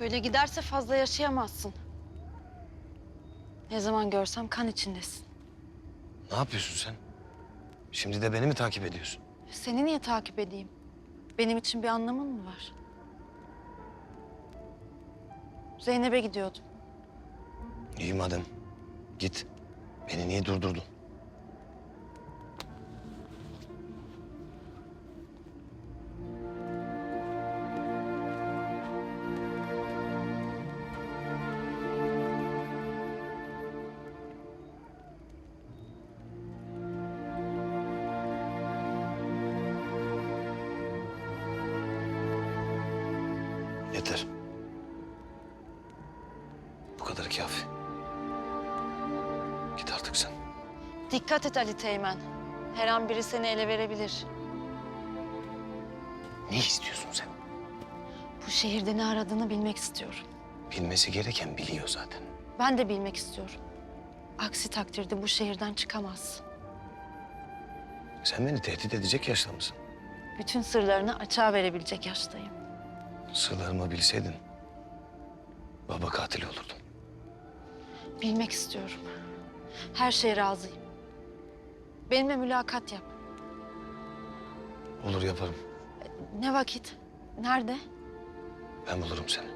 Böyle giderse fazla yaşayamazsın. Ne zaman görsem kan içindesin. Ne yapıyorsun sen? Şimdi de beni mi takip ediyorsun? Seni niye takip edeyim? Benim için bir anlamın mı var? Zeynep'e gidiyordum. İyi madem. Git. Beni niye durdurdun? Yeter. Bu kadar kafi. Git artık sen. Dikkat et Ali Teğmen. Her an biri seni ele verebilir. Ne istiyorsun sen? Bu şehirde ne aradığını bilmek istiyorum. Bilmesi gereken biliyor zaten. Ben de bilmek istiyorum. Aksi takdirde bu şehirden çıkamaz. Sen beni tehdit edecek yaşta mısın? Bütün sırlarını açığa verebilecek yaştayım. Sırlarımı bilseydin baba katili olurdum. Bilmek istiyorum. Her şeye razıyım. Benimle mülakat yap. Olur yaparım. Ne vakit? Nerede? Ben bulurum seni.